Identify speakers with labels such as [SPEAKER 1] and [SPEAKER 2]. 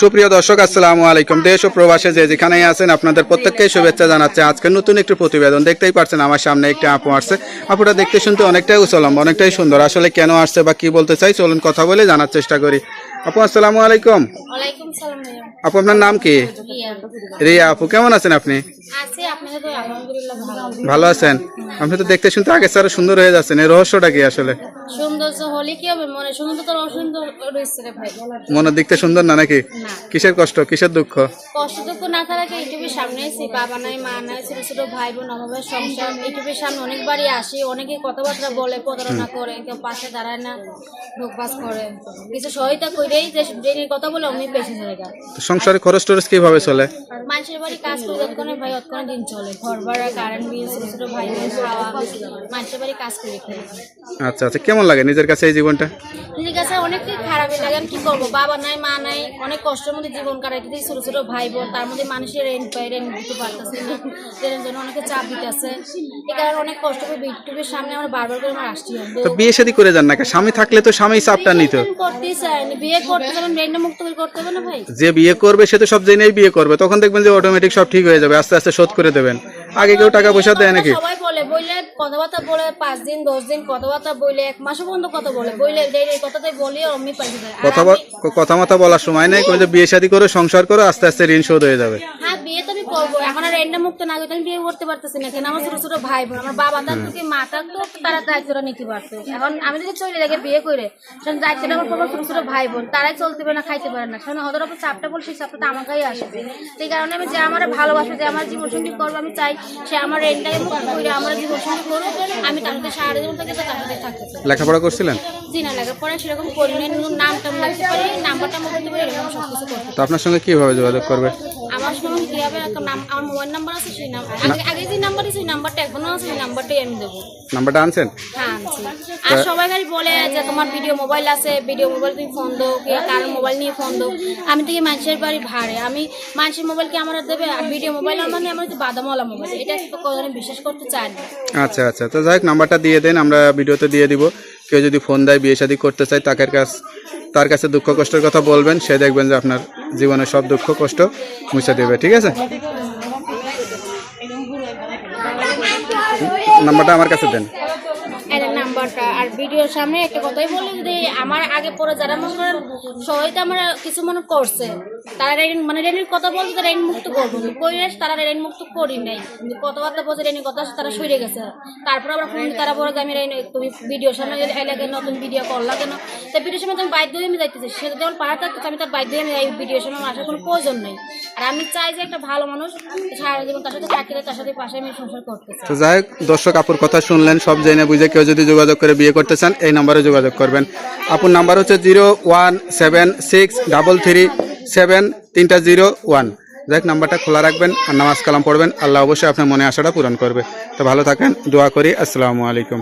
[SPEAKER 1] সুপ্রিয় দর্শক আসসালামু আলাইকুম। দেশ ও প্রবাসে যে যেখানেই আছেন আপনাদের প্রত্যেককেই শুভেচ্ছা জানাচ্ছে। আজকে নতুন একটি প্রতিবেদন দেখতেই পাচ্ছেন আমার সামনে একটি আপু আসছে। আপুটা দেখতে শুনতে অনেকটাই উচলম্ব অনেকটাই সুন্দর। আসলে কেন আসছে বা কি বলতে চাই চলুন কথা বলে জানার চেষ্টা করি। আপু আসসালামু আলাইকুম। আপু আপনার নাম কি?
[SPEAKER 2] রিয়া।
[SPEAKER 1] আপু কেমন আছেন আপনি?
[SPEAKER 2] ভালো
[SPEAKER 1] আছেন। আপনি তো দেখতে শুনতে আগে স্যার সুন্দর হয়ে যাচ্ছেন। এই রহস্যটা কি আসলে?
[SPEAKER 2] সৌন্দর্য হলে কি হবে? মনে সুন্দর অসুন্দর রয়েছে রে ভাই।
[SPEAKER 1] মনের দিকতে সুন্দর না নাকি? কিসের কষ্ট? কিসের দুঃখ?
[SPEAKER 2] কষ্ট দুঃখ না থাকাকে ইউটিউবের সামনে বাবা নাই মা নাই ছোট ছোট ভাই বোন সংসার। ইউটিউবের সামনে অনেকবারই আসি। অনেকে কথাবার্তা বলে প্রতারণা করে কেউ পাশে দাঁড়ায় না ঢোকবাস করে। কিছু সহায়তা করেই যে কথা বলে অমনি পেছে
[SPEAKER 1] সংসারে খরচ টরচ কীভাবে চলে?
[SPEAKER 2] মানুষের বাড়ি কাজ করে যতক্ষণে ভাই অতক্ষণে দিন চলে। ঘর ভাড়া কারেন্ট বিল ছোট ছোট ভাই বোন খাওয়া মানুষের বাড়ি কাজ করে
[SPEAKER 1] আচ্ছা আচ্ছা। কেমন লাগে নিজের কাছে এই জীবনটা?
[SPEAKER 2] নিজের কাছে অনেক খারাপই লাগে আমি কি করব? বাবা নাই মা নাই অনেক কষ্টের মধ্যে জীবন কাটাইতে ছোট ছোট ভাই বোন তার মধ্যে মানুষের রেন্ট পাই রেন্ট দিতে পারতেছে রেন্টের জন্য অনেকে চাপ দিতেছে। এই কারণে অনেক কষ্ট করে ইউটিউবের সামনে আমার বারবার করে আমার আসছি
[SPEAKER 1] তো বিয়ে শাদী করে যান না স্বামী থাকলে তো স্বামী চাপটা নিত।
[SPEAKER 2] করতেই চাইনি বিয়ে করতে গেলে রেন্ট মুক্ত করে করতে হবে না ভাই?
[SPEAKER 1] যে বিয়ে করবে সে তো সব জেনেই বিয়ে করবে তখন দেখবেন যে অটোমেটিক সব ঠিক হয়ে যাবে আস্তে আস্তে শোধ করে দেবেন। আগে কেউ টাকা পয়সা দেয় নাকি?
[SPEAKER 2] সবাই বলে বইলে কথাবার্তা বলে পাঁচ দিন দশ দিন কথাবার্তা বইলে এক মাস পর্যন্ত কথা বলে। বইলে এই কথাটাই বলি অমনি আর
[SPEAKER 1] কথা
[SPEAKER 2] আমি-
[SPEAKER 1] কথা মাথা বলার সময় নেই যে বিয়ে শাদী করে সংসার করে আস্তে আস্তে ঋণ শোধ হয়ে যাবে।
[SPEAKER 2] হ্যাঁ বিয়ে তো আমি করব। এখন আর রেন্ডা মুক্ত না আমি বিয়ে করতে পারতেছি না কেন? আমার ছোট ছোট ভাই বোন আমার বাবা কি মা থাকতো তারা দায়িত্বটা নিতে পারতো। এখন আমি যদি চলে যাকে বিয়ে করে সেখানে দায়িত্বটা আমার করব ছোট ছোট ভাই বোন তারাই চলতে পারে না খাইতে পারে না। সেখানে ওদের ওপর চাপটা বলে সেই চাপটা তো আমাকেই আসবে। সেই কারণে আমি যে আমার ভালোবাসবে যে আমার জীবন সঙ্গী করব আমি চাই সে আমার রেন্টাকে মুক্ত করে আমার জীবন সঙ্গী করুক আমি তার সাথে সারা জীবন থেকে তার সাথে থাকতে
[SPEAKER 1] লেখাপড়া করছিলেন?
[SPEAKER 2] জি না লেখাপড়া সেরকম করি নামটা লিখতে পারি নাম্বারটা বলতে পারি এরকম সব কিছু করতে
[SPEAKER 1] তো আপনার সঙ্গে কীভাবে যোগাযোগ করবে?
[SPEAKER 2] আমার সঙ্গে কি হবে একটা নাম আমার মোবাইল নাম্বার আছে সেই নাম্বার আগে আগে যে নাম্বার সেই নাম্বারটা এখনও আছে সেই নাম্বারটাই আমি দেবো।
[SPEAKER 1] নাম্বারটা আনছেন?
[SPEAKER 2] হ্যাঁ আনছি। আর সবাই খালি বলে যে তোমার ভিডিও মোবাইল আছে ভিডিও মোবাইল তুমি ফোন দাও কি কারোর মোবাইল নিয়ে ফোন দাও। আমি থেকে মানুষের বাড়ি ভাড়ে। আমি মানুষের মোবাইল কি আমার দেবে আর ভিডিও মোবাইল আমার মানে আমার বাদামওয়ালা মোবাইল। এটা কোনো বিশ্বাস করতে চাই না।
[SPEAKER 1] আচ্ছা আচ্ছা। তো যাই হোক নাম্বারটা দিয়ে দেন আমরা ভিডিওতে দিয়ে দিব। কেউ যদি ফোন দেয় বিয়ে শাদী করতে চায় তাকে কাছ তার কাছে দুঃখ কষ্টের কথা বলবেন সে দেখবেন যে আপনার জীবনের সব দুঃখ কষ্ট মুছে দেবে ঠিক আছে? নাম্বারটা আমার কাছে দেন।
[SPEAKER 2] নাম্বারটা আর ভিডিওর সামনে একটা কথাই বলি যদি আমার আগে পরে যারা মনে করেন, সবাই তো আমার কিছু মনে করছে। তারা রেন মানে রেনের কথা বলছে তারা রেন মুক্ত করব। পরিবেশ তারা রেন মুক্ত করি নাই। কথাবার্তা বলছে রেনের কথা তারা সরে গেছে। তারপর আবার ফোন তারা যে, আমি রেন তুমি ভিডিওর সামনে এলাকায় নতুন ভিডিও করলা কেন? তো ভিডিওর সামনে তুমি বাধ্য হয়ে আমি যাইতেছি, সে যখন পাড়া থাকতেছে, আমি তার বাধ্য হয়ে আমি এই ভিডিওর সামনে আমার আসার কোনো প্রয়োজন নেই। আর আমি চাই যে একটা ভালো মানুষ সারা জীবন তার সাথে চাকরি তার সাথে পাশে আমি সংসার করতে
[SPEAKER 1] যাই হোক, দর্শক আপুর কথা শুনলেন, সব জেনে বুঝে কেউ যদি যোগাযোগ করে বিয়ে করতে চান, এই নাম্বারে যোগাযোগ করবেন। আপুর নাম্বার হচ্ছে zero one seven six double three seven তিনটা জিরো ওয়ান। যাই নাম্বারটা খোলা রাখবেন আর নামাজ কালাম পড়বেন। আল্লাহ অবশ্যই আপনার মনে আশাটা পূরণ করবে। তো ভালো থাকেন, দোয়া করি। আসসালামু আলাইকুম।